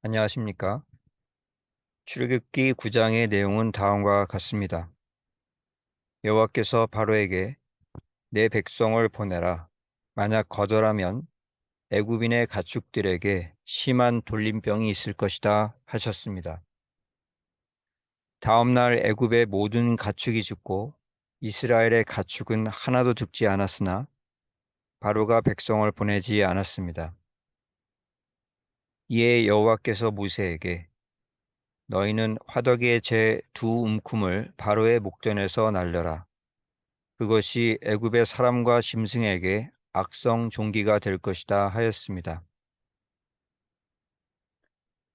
안녕하십니까? 출애굽기 9장의 내용은 다음과 같습니다. 여호와께서 바로에게 내 백성을 보내라. 만약 거절하면 애굽인의 가축들에게 심한 돌림병이 있을 것이다 하셨습니다. 다음 날 애굽의 모든 가축이 죽고 이스라엘의 가축은 하나도 죽지 않았으나 바로가 백성을 보내지 않았습니다. 이에 여호와께서 모세에게 너희는 화덕의 제 두 움큼을 바로의 목전에서 날려라. 그것이 애굽의 사람과 짐승에게 악성 종기가 될 것이다 하였습니다.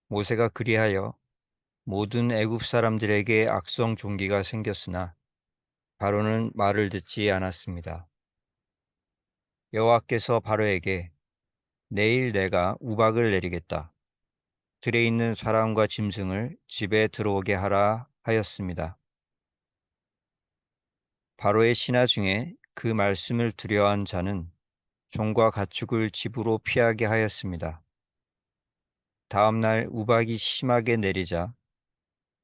모세가 그리하여 모든 애굽 사람들에게 악성 종기가 생겼으나 바로는 말을 듣지 않았습니다. 여호와께서 바로에게 내일 내가 우박을 내리겠다. 들에 있는 사람과 짐승을 집에 들어오게 하라 하였습니다. 바로의 신하 중에 그 말씀을 두려워한 자는 종과 가축을 집으로 피하게 하였습니다. 다음 날 우박이 심하게 내리자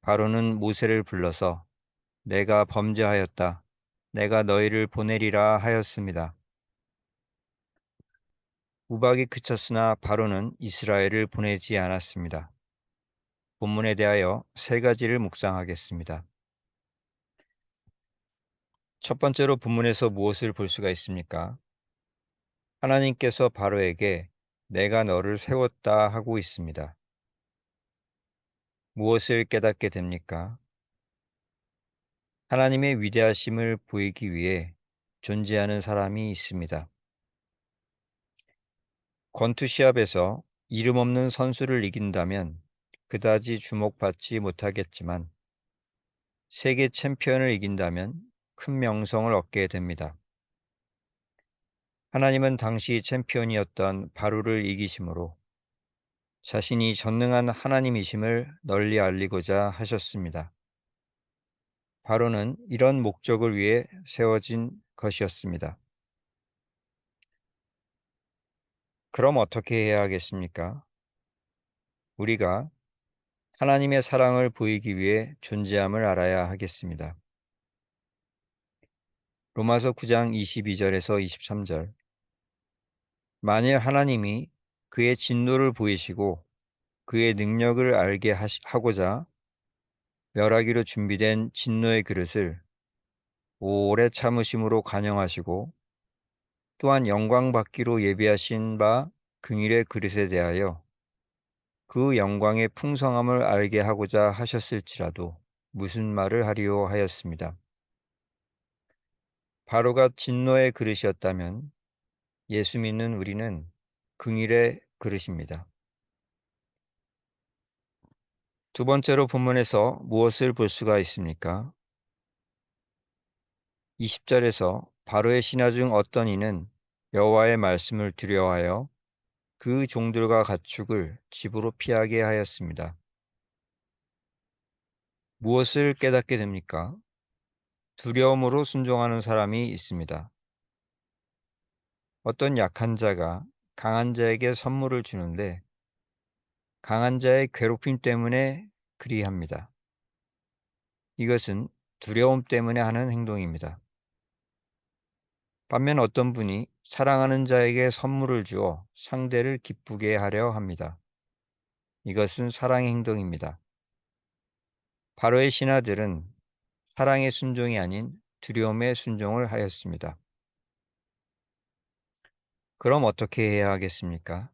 바로는 모세를 불러서 내가 범죄하였다. 내가 너희를 보내리라 하였습니다. 우박이 그쳤으나 바로는 이스라엘을 보내지 않았습니다. 본문에 대하여 세 가지를 묵상하겠습니다. 첫 번째로 본문에서 무엇을 볼 수가 있습니까? 하나님께서 바로에게 내가 너를 세웠다 하고 있습니다. 무엇을 깨닫게 됩니까? 하나님의 위대하심을 보이기 위해 존재하는 사람이 있습니다. 권투 시합에서 이름 없는 선수를 이긴다면 그다지 주목받지 못하겠지만 세계 챔피언을 이긴다면 큰 명성을 얻게 됩니다. 하나님은 당시 챔피언이었던 바로를 이기심으로 자신이 전능한 하나님이심을 널리 알리고자 하셨습니다. 바로는 이런 목적을 위해 세워진 것이었습니다. 그럼 어떻게 해야 하겠습니까? 우리가 하나님의 사랑을 보이기 위해 존재함을 알아야 하겠습니다. 로마서 9장 22절에서 23절. 만일 하나님이 그의 진노를 보이시고 그의 능력을 알게 하고자 멸하기로 준비된 진노의 그릇을 오래 참으심으로 간영하시고 또한 영광 받기로 예비하신 바 긍일의 그릇에 대하여 그 영광의 풍성함을 알게 하고자 하셨을지라도 무슨 말을 하리오 하였습니다. 바로가 진노의 그릇이었다면 예수 믿는 우리는 긍일의 그릇입니다. 두 번째로 본문에서 무엇을 볼 수가 있습니까? 20절에서 바로의 신하 중 어떤 이는 여호와의 말씀을 두려워하여 그 종들과 가축을 집으로 피하게 하였습니다. 무엇을 깨닫게 됩니까? 두려움으로 순종하는 사람이 있습니다. 어떤 약한 자가 강한 자에게 선물을 주는데 강한 자의 괴롭힘 때문에 그리합니다. 이것은 두려움 때문에 하는 행동입니다. 반면 어떤 분이 사랑하는 자에게 선물을 주어 상대를 기쁘게 하려 합니다. 이것은 사랑의 행동입니다. 바로의 신하들은 사랑의 순종이 아닌 두려움의 순종을 하였습니다. 그럼 어떻게 해야 하겠습니까?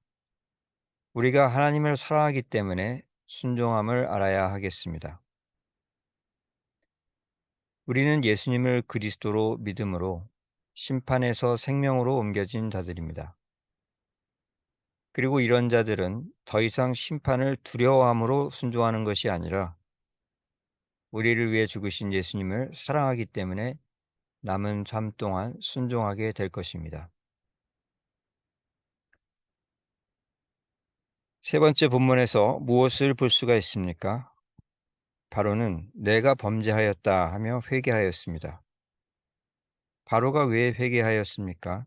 우리가 하나님을 사랑하기 때문에 순종함을 알아야 하겠습니다. 우리는 예수님을 그리스도로 믿음으로 심판에서 생명으로 옮겨진 자들입니다. 그리고 이런 자들은 더 이상 심판을 두려워함으로 순종하는 것이 아니라 우리를 위해 죽으신 예수님을 사랑하기 때문에 남은 삶 동안 순종하게 될 것입니다. 세 번째 본문에서 무엇을 볼 수가 있습니까? 바로는 내가 범죄하였다 하며 회개하였습니다. 바로가 왜 회개하였습니까?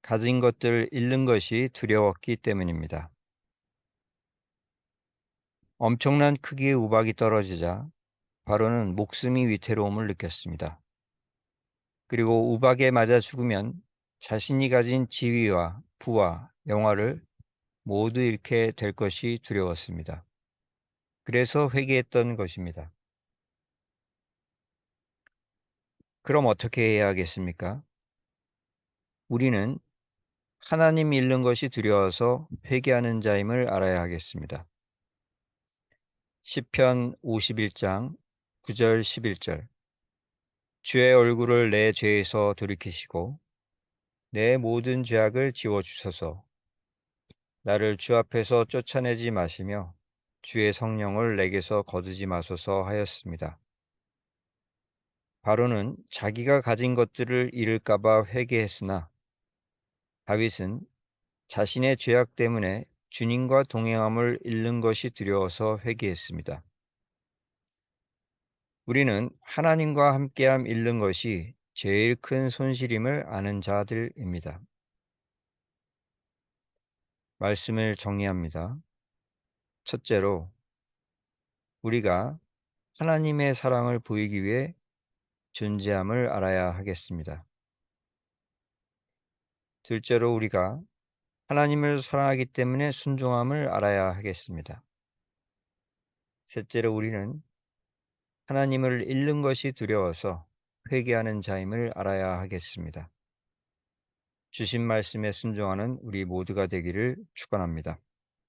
가진 것들 잃는 것이 두려웠기 때문입니다. 엄청난 크기의 우박이 떨어지자 바로는 목숨이 위태로움을 느꼈습니다. 그리고 우박에 맞아 죽으면 자신이 가진 지위와 부와 영화를 모두 잃게 될 것이 두려웠습니다. 그래서 회개했던 것입니다. 그럼 어떻게 해야 하겠습니까? 우리는 하나님 잃는 것이 두려워서 회개하는 자임을 알아야 하겠습니다. 시편 51장 9절 11절 주의 얼굴을 내 죄에서 돌이키시고 내 모든 죄악을 지워 주소서. 나를 주 앞에서 쫓아내지 마시며 주의 성령을 내게서 거두지 마소서 하였습니다. 바로는 자기가 가진 것들을 잃을까봐 회개했으나 다윗은 자신의 죄악 때문에 주님과 동행함을 잃는 것이 두려워서 회개했습니다. 우리는 하나님과 함께함 잃는 것이 제일 큰 손실임을 아는 자들입니다. 말씀을 정리합니다. 첫째로, 우리가 하나님의 사랑을 보이기 위해 존재함을 알아야 하겠습니다. 둘째로, 우리가 하나님을 사랑하기 때문에 순종함을 알아야 하겠습니다. 셋째로, 우리는 하나님을 잃는 것이 두려워서 회개하는 자임을 알아야 하겠습니다. 주신 말씀에 순종하는 우리 모두가 되기를 축원합니다.